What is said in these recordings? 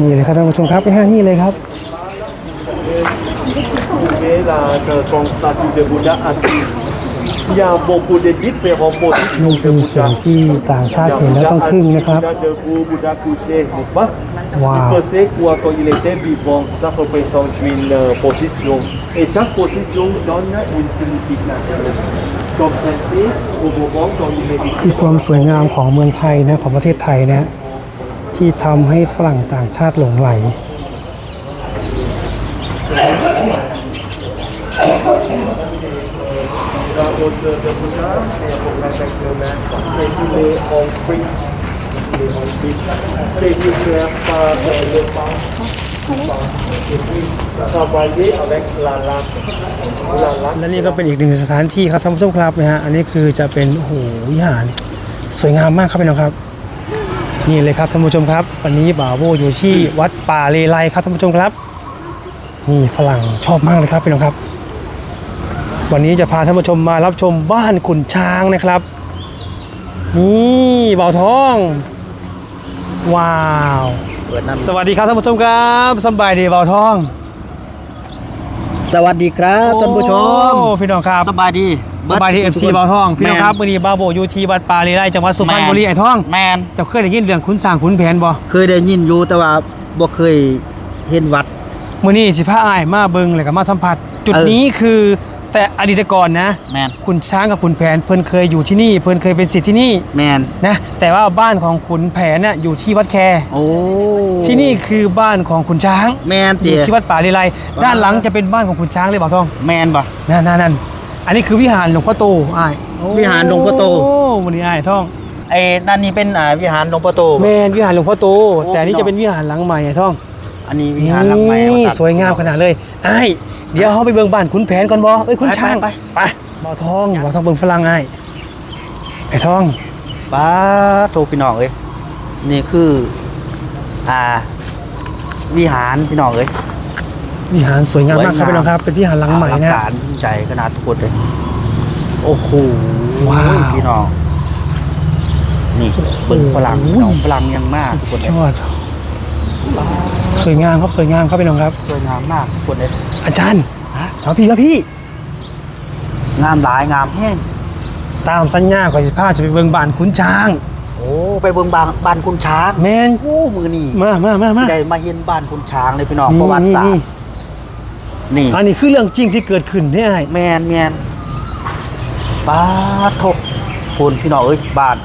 นี่เลยครับท่านผู้ชมครับไปห้างนี่เลยครับ Et la grande statue de Bouddha assise. Il y a beaucoup de différentes นี่ positions เป็ de นสิ่ง Bouddha. ที่ต่างชาติ Il y a เห็นแล้ว Bouddha ต้องทึ่ง assis, นะครับ Bouddha debout, Bouddha couché, n'est-ce pas Wow. Il faisait quoi quand il était vivant Ça représente une euh, position. Et chaque position donne une signification. Comme celle-ci, au moment quand il คือ médite. ความสวยงามของเมืองไทยนะของประเทศไทยนะ ที่ทำให้ฝรั่งต่างชาติหลงไหล และนี่ก็เป็นอีกหนึ่งสถานที่ครับท่านผู้ชมครับนะฮะ อันนี้คือจะเป็นโอ้โหวิหาร สวยงามมากครับพี่น้องครับ นี่เลยครับท่านผู้ชมครับ วันนี้บ่าวโบอยู่ที่วัดป่าเลไลครับท่านผู้ชมครับนี่ฝรั่งชอบมากเลยครับพี่น้องครับ วันนี้จะพาท่านผู้ชมมารับชมบ้านขุนช้างนะครับ นี่บ่าวทอง ว้าวเปิดน้สวัสดีครับท่านผู้ชมครับสำบายดีบ่าวทองำสวัสดีครับท่านผู้ชมโอ้พี่น้องครับสบายดี สบายดีเอฟซีบ่าวทองพี่น้องครับวันนี้บ่าวโบอยู่ที่วัดป่าเลไลจังหวัดสุพรรณบุรีไอ้ทองแมนเจ้าเคยได้ยินเรื่องขุนสร้างขุนแผนบ่เคยได้ยินอยู่แต่ว่าบ่เคยเห็นวัดมื้อนี้สิพาอ้ายมาเบิ่งแล้วก็มาสัมผัส จุดเออนี้คือแต่อดีตก่อนนะแมนขุนช้างกับขุนแผนเพิ่นเคยอยู่ที่นี่ เพิ่นเคยเป็นศิษย์ที่นี่แมนนะแต่ว่าบ้านของขุนแผนน่ะอยู่ที่วัดแคโอ้ที่นี่คือบ้านของขุนช้างแมนอเตี๋ยู่ยที่วัดป่าเลไลด้านหลังจะเป็นบ้านของขุนช้างเลยบ่าวทองแมนบ่นั่นนั่นนั่น อันนี้คือวิหารหลวงพ่อโตอ้ายวิหารหลวงพ่อโตโอ้วันนี้อ้ายท่องไอ้นั่นนี่เป็นอ่าวิหารหลวงพ่อโต แมนวิหารหลวงพ่อโต โอ้แต่อันนี้จะเป็นวิหารหลังใหม่ไอ้ท่องอันนี้วิหารหลังใหม่นี่ว่าสวยงามขนาดเลยไอ้ายเดี๋ยวเขาไปเบิ่งบ้านขุนแผนก่อนบ่เอ้ยขุนช้างไปไปบ่าวทองบ่าวทองเบิ่งฝรั่งไอ้ายไอ้ท่อง ป้าโทพี่น้องเอ้ยนี่คือ อ่า วิหารพี่น้องเอ้ย วิหารสวยงามมากครับสวยงามพี่น้องครับ เป็นวิหารหลังใหม่อนะลังการยิ่งใจขนาดทุกคนเลย โอ้โหว้าวพี่น้อง นี่เบิ่งฝรั่งพี่น้องฝรั่งยังมากทุกคนชเลยอดสวยงามครับสวยงามครับพี่น้องครับสวยงามมากทุกคนเลยอาจารย์ฮะเอาพี่ครับพี่ งามหลายงามแห้งตามสัญญาขอสิพาจะไปเบิ่งบ้านขุนช้างโอ้ไปเบิ่งบ้านบ้านคุณช้าง แมนโอ้มือนี่มามามามาได้มาเห็นบ้านคุณช้างเลยพี่น้องนี่ประวัติศาสตนี่ร์ นี่อันนี้คือเรื่องจริงที่เกิดขึ้นเนี่ยไอ้แมนแมนป้าทกพูนพี่น้องเอ้ยบ้าน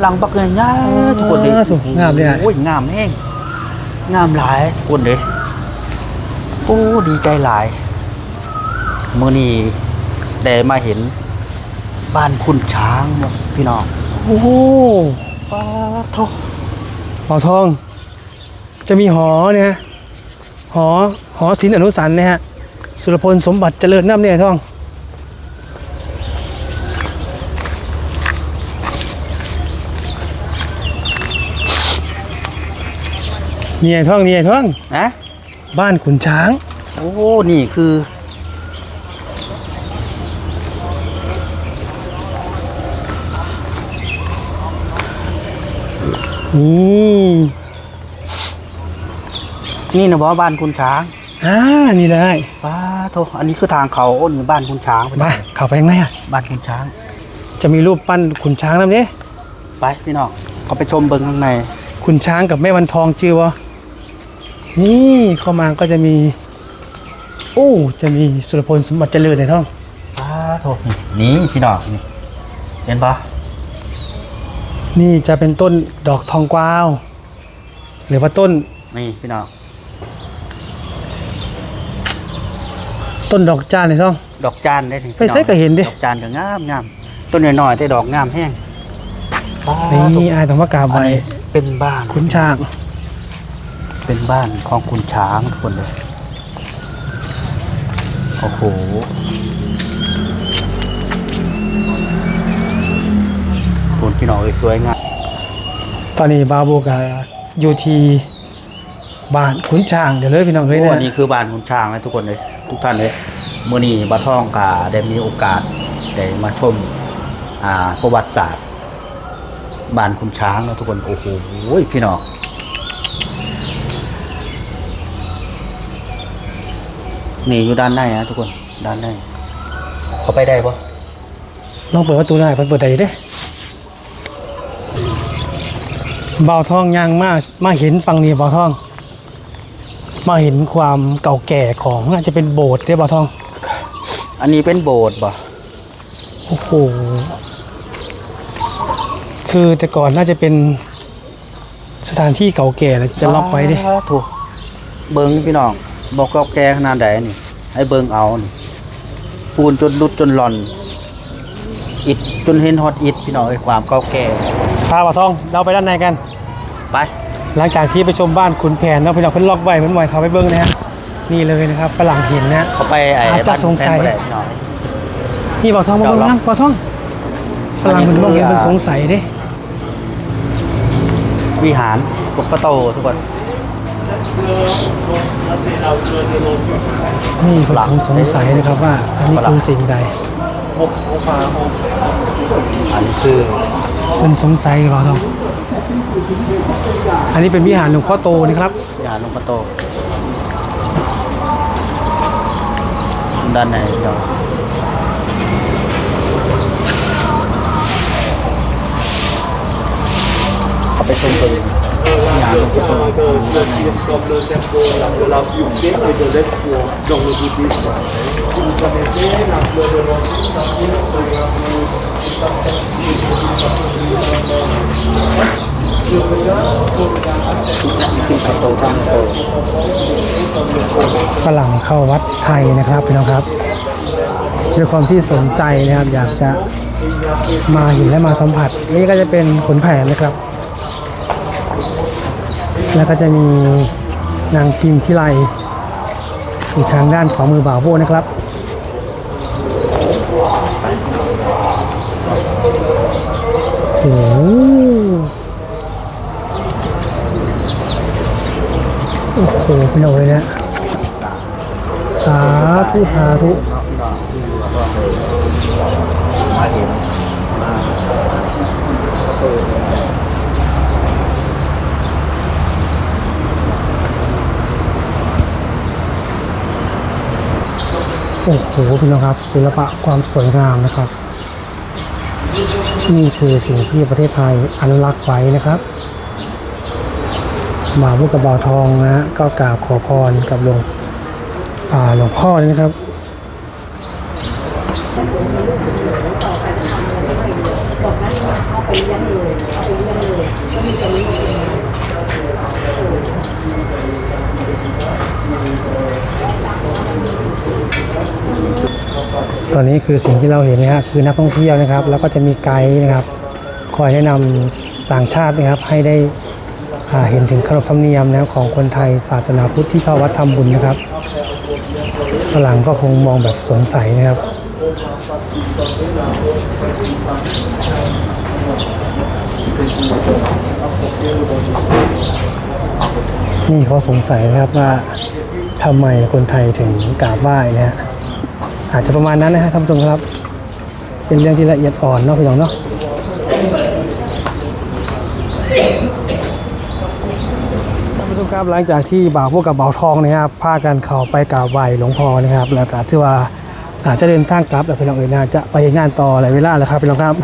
หลังบักเงินง่ายทุกคนเลยอ่าถูกงามเลยไอ้โอ้ยงามแห้งงามหลายทุกคนเลยโอ้ดีใจหลายมือนี้ได้มาเห็นบ้านคุณช้างเนาะพี่น้องโอ้โหป้าทกบ่าวทอง จะมีหอเนี่ยหอ หอศิลป์อนุสันนะฮะ สุรพลสมบัติเจริญน้ำเนี่ยท่องนี่ไอ้ท่องนี่ไอ้ท่อง นะบ้านขุนช้าง โอ้นี่คือ นี่ นี่นะบอบ้านคุณช้าง อ่านี่เลยป้าโทอันนี้คือทางเขาโอ้นี่บ้านคุณช้างไปมาเข้าไปยังไงอะบ้านคุณช้าง จะมีรูปปั้นขุนช้างนั่นเนี่ยไปพี่น้องเขาไปชมเบิงข้างในขุนช้างกับแม่วันทองจือวะนี่เข้ามาก็จะมี โอ้จะมีสุรพลสมบัติเจริญในท่องป้าโทนี่พี่น้องนี่เห็นปะนี่จะเป็นต้นดอกทองกวาว หรือว่าต้นนี่พี่น้อง ต้นดอกจานในท่อง ดอกจานได้นี่ไปใส่ก็เห็นดิ ดอกจานก็งามงามต้นน้อยๆแต่ดอกงามแห้งป้าโถ่นี่อายต้องมากราบอันไว้นี้เป็นบ้านขุนช้างเป็นบ้านของคุณช้างทุกคนเลยโอ้โหคุณพี่น้องเอ้ยสวยงาม ตอนนี้บาโบกะอยู่ที่บ้านขุนช้างเดี๋ยวเลยพี่น้องเลยโอ้นะอันนี้คือบ้านคุณช้างนะทุกคนเลย ทุกท่านเลยเมื่อนี้บาท่องกาได้มีโอกาสได้มาชมประวัติศาสตร์บ้านคุณช้างนะทุกคนโอ้โหพี่น้องนี่อยู่ด้านในนะทุกคนด้านในเขาไปได้ปะลองเปิดประตูได้เปิดเปิดได้เด้เบาทองยางมามาเห็นฝั่งนี้เบาทอง มาเห็นความเก่าแก่ของน่าจะเป็นโบสถ์ได้เบาทอง อันนี้เป็นโบสถ์ปะโอ้โหคือแต่ก่อนน่าจะเป็นสถานที่เก่าแก่แล้วจะล็อกไว้ดิถูกเบิงพี่น้องบอกเก่าแก่ขนาดใดนี่ ให้เบิงเอานี่ปูนจนรุดจนหล่อน อิดจนเห็นฮอตอิดพี่น้องไอ้ความเก่าแก่พาเบาทองเราไปด้านในกัน ไป หลังจากที่ไปชมบ้านขุนแผนแล้วพี่น้องเพิ่นล็อกไว้เพิ่นไว้เขาไปเบิ้งนะฮะนี่เลยนะครับฝรั่งเห็นนะเขาไปไอ้อาจจะบ้านสงสัยแฟนบ่ได้พี่น้องนี่เบาทองมาเบิ้งเจ้าล็อกนั่งเบาทองฝรั่งเพิ่นบอกเห็นอันนี้คือเพิ่นสงสัยเด้วิหารปกโตทุกคนนี่เพิ่นคงสงสัยนะครับว่าอันนี้คือสิ่งใดอันนี้คือเพิ่นสงสัยเบาทอง อันนี้เป็นวิหารหลวงพ่อโตนะครับ วิหารหลวงพ่อโต ด้านในพี่น้องเอาไปชมกันวิหารหลวงพ่อโต le, le ฝรั่งเข้าวัดไทยนะครับพี่น้องครับด้วยความที่สนใจนะครับอยากจะมาเห็นและมาสัมผัส นี่ก็จะเป็นขนแผนนะครับ แล้วก็จะมีนางพิมพ์พิไลอยู่ทางด้านขวามือบ่าวโบนะครับโอ้ โอ้โหพี่น้องเลยเนะสาธุสาธุมาเห็นโอ้โหพี่น้องครับ ศิลปะความสวยงามนะครับ นี่คือสิ่งที่ประเทศไทยอนุรักษ์ไว้นะครับ มาพุกกระบาทองนะ ก็กราบขอพรกับหลวงอ่าหลวงพ่อนี่นะครับตอนนี้คือสิ่งที่เราเห็นนะฮะคือนักท่องเที่ยวนะครับ แล้วก็จะมีไกด์นะครับ คอยแนะนำต่างชาตินะครับให้ได้ เห็นถึงขนบธรรมเนียมนะของคนไทยศาสนาพุทธที่เข้าวัดทำบุญนะครับฝรั่งก็คงมองแบบสงสัยนะครับนี่เขาสงสัยนะครับว่าทำไมคนไทยถึงกราบไหว้นะฮะอาจจะประมาณนั้นนะฮะท่านผู้ชมครับ เป็นเรื่องที่ละเอียดอ่อนเนาะพี่น้องเนาะท่านผู้ชม ครับหลังจากที่บ่าวพวกกับบ่าวทองนะครับพากันเข้าไปกราบไหว้หลวงพ่อนะครับ แล้วก็ที่ว่าอาจจะเดินทางกลับแล้วพี่น้องเอ๋ยนะจะไปงานต่อหลายเวลาแล้วครับพี่น้องครับ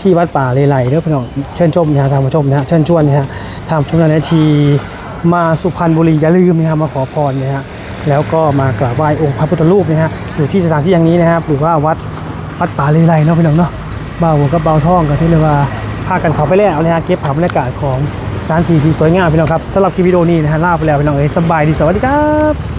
ที่วัดป่าเลไลเด้อพี่น้องเชิญชมนะฮะทางผู้ชมนะฮะเชิญชวนนะฮะทางชมนาทีมาสุพรรณบุรีอย่าลืมนะฮะมาขอพรนะฮะแล้วก็มากราบไหว้องค์พระพุทธรูปนะฮะอยู่ที่สถานที่อย่างนี้นะครับหรือว่าวัดวัดป่าเลไลเนาะพี่น้องเนาะบ่าวหัวกับบ่าวทองก็ที่เรียกว่าพากันเขาไปแล้วนะฮะเก็บภาพบรรยากาศของ ร้านทีที่สวยงามพี่น้องครับสำหรับคลิปวิดีโอนี้นะฮะลาไปแล้วพี่น้องเอ้ยสบายดีสวัสดีครับ